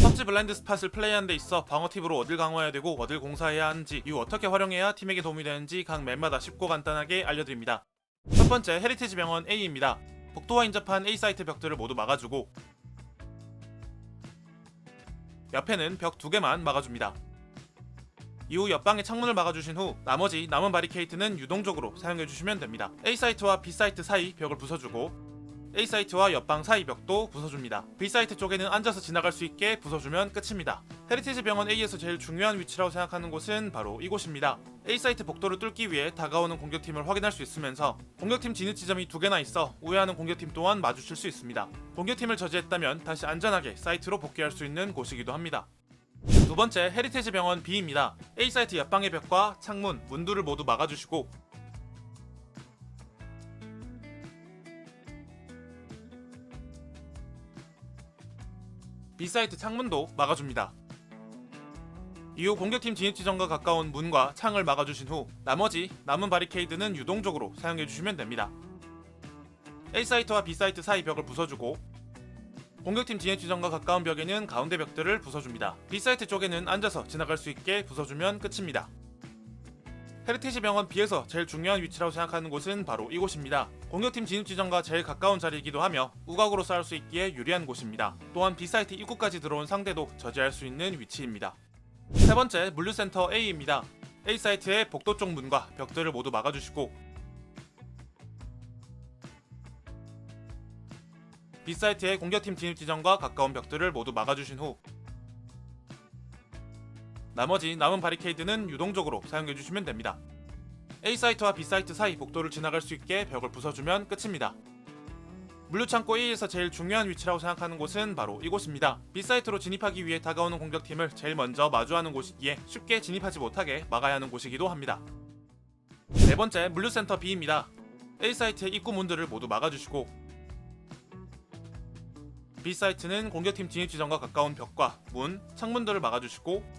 펍지 블라인드 스팟을 플레이하는 데 있어 방어 팁으로 어딜 강화해야 되고 어딜 공사해야 하는지 이후 어떻게 활용해야 팀에게 도움이 되는지 각 맵마다 쉽고 간단하게 알려드립니다. 첫 번째 헤리티지 병원 A입니다. 복도와 인접한 A 사이트 벽들을 모두 막아주고 옆에는 벽 두 개만 막아줍니다. 이후 옆방의 창문을 막아주신 후 나머지 남은 바리케이트는 유동적으로 사용해주시면 됩니다. A 사이트와 B 사이트 사이 벽을 부숴주고 A 사이트와 옆방 사이 벽도 부숴줍니다. B 사이트 쪽에는 앉아서 지나갈 수 있게 부숴주면 끝입니다. 헤리티지 병원 A에서 제일 중요한 위치라고 생각하는 곳은 바로 이곳입니다. A 사이트 복도를 뚫기 위해 다가오는 공격팀을 확인할 수 있으면서 공격팀 진입 지점이 두 개나 있어 우회하는 공격팀 또한 마주칠 수 있습니다. 공격팀을 저지했다면 다시 안전하게 사이트로 복귀할 수 있는 곳이기도 합니다. 두 번째 헤리테지 병원 B입니다. A 사이트 옆방의 벽과 창문, 문들을 모두 막아주시고 B 사이트 창문도 막아줍니다. 이후 공격팀 진입 지점과 가까운 문과 창을 막아주신 후 나머지 남은 바리케이드는 유동적으로 사용해주시면 됩니다. A 사이트와 B 사이트 사이 벽을 부숴주고 공격팀 진입 지점과 가까운 벽에는 가운데 벽들을 부숴줍니다. B 사이트 쪽에는 앉아서 지나갈 수 있게 부숴주면 끝입니다. 헤리티지 병원 B에서 제일 중요한 위치라고 생각하는 곳은 바로 이곳입니다. 공격팀 진입 지점과 제일 가까운 자리이기도 하며 우각으로 싸울 수 있기에 유리한 곳입니다. 또한 B 사이트 입구까지 들어온 상대도 저지할 수 있는 위치입니다. 세 번째 물류센터 A입니다. A 사이트의 복도 쪽 문과 벽들을 모두 막아주시고 B 사이트의 공격팀 진입 지점과 가까운 벽들을 모두 막아주신 후 나머지 남은 바리케이드는 유동적으로 사용해주시면 됩니다. A 사이트와 B 사이트 사이 복도를 지나갈 수 있게 벽을 부숴주면 끝입니다. 물류창고 A에서 제일 중요한 위치라고 생각하는 곳은 바로 이곳입니다. B 사이트로 진입하기 위해 다가오는 공격팀을 제일 먼저 마주하는 곳이기에 쉽게 진입하지 못하게 막아야 하는 곳이기도 합니다. 네 번째 물류센터 B입니다. A 사이트의 입구 문들을 모두 막아주시고 B 사이트는 공격팀 진입 지점과 가까운 벽과 문, 창문들을 막아주시고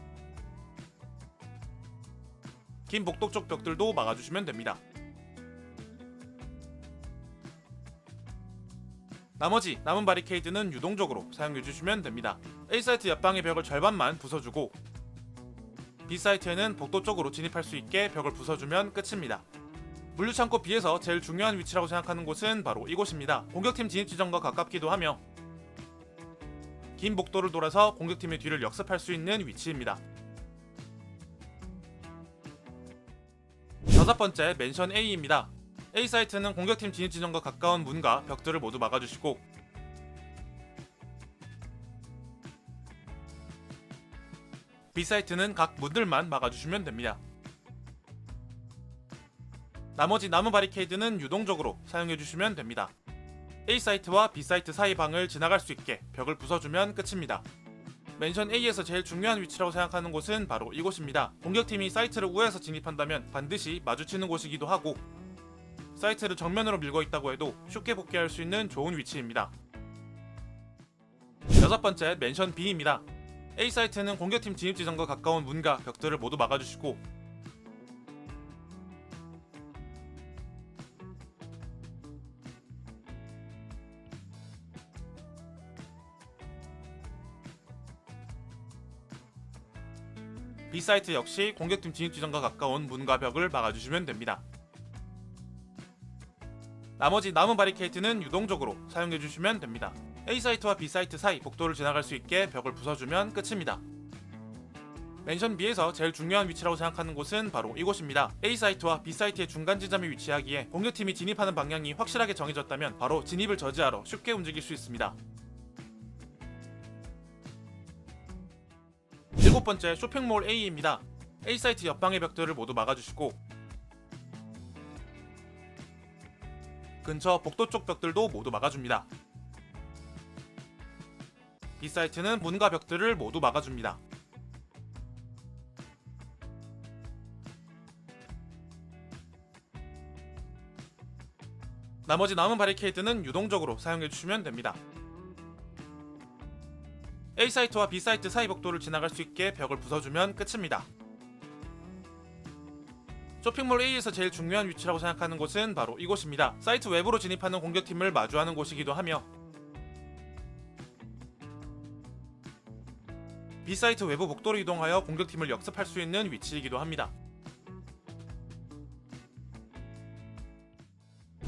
긴 복도 쪽 벽들도 막아주시면 됩니다. 나머지 남은 바리케이드는 유동적으로 사용해주시면 됩니다. A 사이트 옆방의 벽을 절반만 부숴주고 B 사이트에는 복도 쪽으로 진입할 수 있게 벽을 부숴주면 끝입니다. 물류창고 B에서 제일 중요한 위치라고 생각하는 곳은 바로 이곳입니다. 공격팀 진입 지점과 가깝기도 하며 긴 복도를 돌아서 공격팀의 뒤를 역습할 수 있는 위치입니다. 다섯 번째 맨션 A입니다. A 사이트는 공격팀 진입 지점과 가까운 문과 벽들을 모두 막아주시고 B 사이트는 각 문들만 막아주시면 됩니다. 나머지 남은 바리케이드는 유동적으로 사용해주시면 됩니다. A 사이트와 B 사이트 사이 방을 지나갈 수 있게 벽을 부숴주면 끝입니다. 맨션 A에서 제일 중요한 위치라고 생각하는 곳은 바로 이곳입니다. 공격팀이 사이트를 우회해서 진입한다면 반드시 마주치는 곳이기도 하고 사이트를 정면으로 밀고 있다고 해도 쉽게 복귀할 수 있는 좋은 위치입니다. 여섯 번째 맨션 B입니다. A 사이트는 공격팀 진입 지점과 가까운 문과 벽들을 모두 막아주시고 B 사이트 역시 공격팀 진입 지점과 가까운 문과 벽을 막아주시면 됩니다. 나머지 남은 바리케이트는 유동적으로 사용해주시면 됩니다. A 사이트와 B 사이트 사이 복도를 지나갈 수 있게 벽을 부숴주면 끝입니다. 맨션 B에서 제일 중요한 위치라고 생각하는 곳은 바로 이곳입니다. A 사이트와 B 사이트의 중간 지점에 위치하기에 공격팀이 진입하는 방향이 확실하게 정해졌다면 바로 진입을 저지하러 쉽게 움직일 수 있습니다. 일곱 번째 쇼핑몰 A입니다. A 사이트 옆방의 벽들을 모두 막아주시고 근처 복도 쪽 벽들도 모두 막아줍니다. B 사이트는 문과 벽들을 모두 막아줍니다. 나머지 남은 바리케이드는 유동적으로 사용해주시면 됩니다. A 사이트와 B 사이트 사이 복도를 지나갈 수 있게 벽을 부숴주면 끝입니다. 쇼핑몰 A에서 제일 중요한 위치라고 생각하는 곳은 바로 이곳입니다. 사이트 외부로 진입하는 공격팀을 마주하는 곳이기도 하며 B사이트 외부 복도로 이동하여 공격팀을 역습할 수 있는 위치이기도 합니다.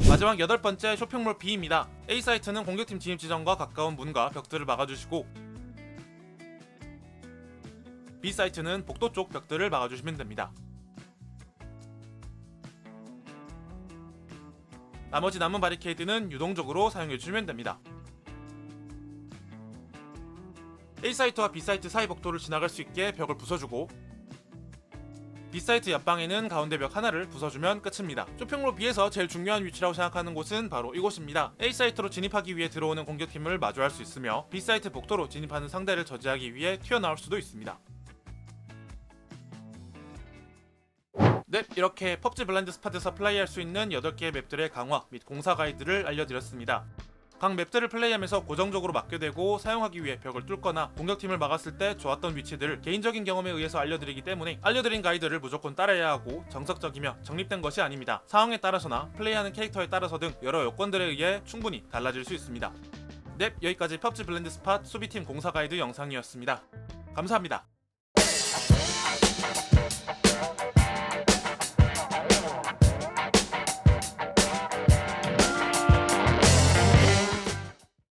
마지막 여덟 번째 쇼핑몰 B입니다. A 사이트는 공격팀 진입 지점과 가까운 문과 벽들을 막아주시고 B 사이트는 복도 쪽 벽들을 막아주시면 됩니다. 나머지 남은 바리케이드는 유동적으로 사용해주시면 됩니다. A 사이트와 B 사이트 사이 복도를 지나갈 수 있게 벽을 부숴주고 B 사이트 옆방에는 가운데 벽 하나를 부숴주면 끝입니다. 쇼핑몰 B에서 제일 중요한 위치라고 생각하는 곳은 바로 이곳입니다. A 사이트로 진입하기 위해 들어오는 공격팀을 마주할 수 있으며 B 사이트 복도로 진입하는 상대를 저지하기 위해 튀어나올 수도 있습니다. 네, 이렇게 펍지 블라인드 스팟에서 플레이할 수 있는 8개의 맵들의 강화 및 공사 가이드를 알려드렸습니다. 각 맵들을 플레이하면서 고정적으로 막게 되고 사용하기 위해 벽을 뚫거나 공격팀을 막았을 때 좋았던 위치들을 개인적인 경험에 의해서 알려드리기 때문에 알려드린 가이드를 무조건 따라야 하고 정석적이며 정립된 것이 아닙니다. 상황에 따라서나 플레이하는 캐릭터에 따라서 등 여러 요건들에 의해 충분히 달라질 수 있습니다. 네, 여기까지 펍지 블렌드 스팟 수비팀 공사 가이드 영상이었습니다. 감사합니다.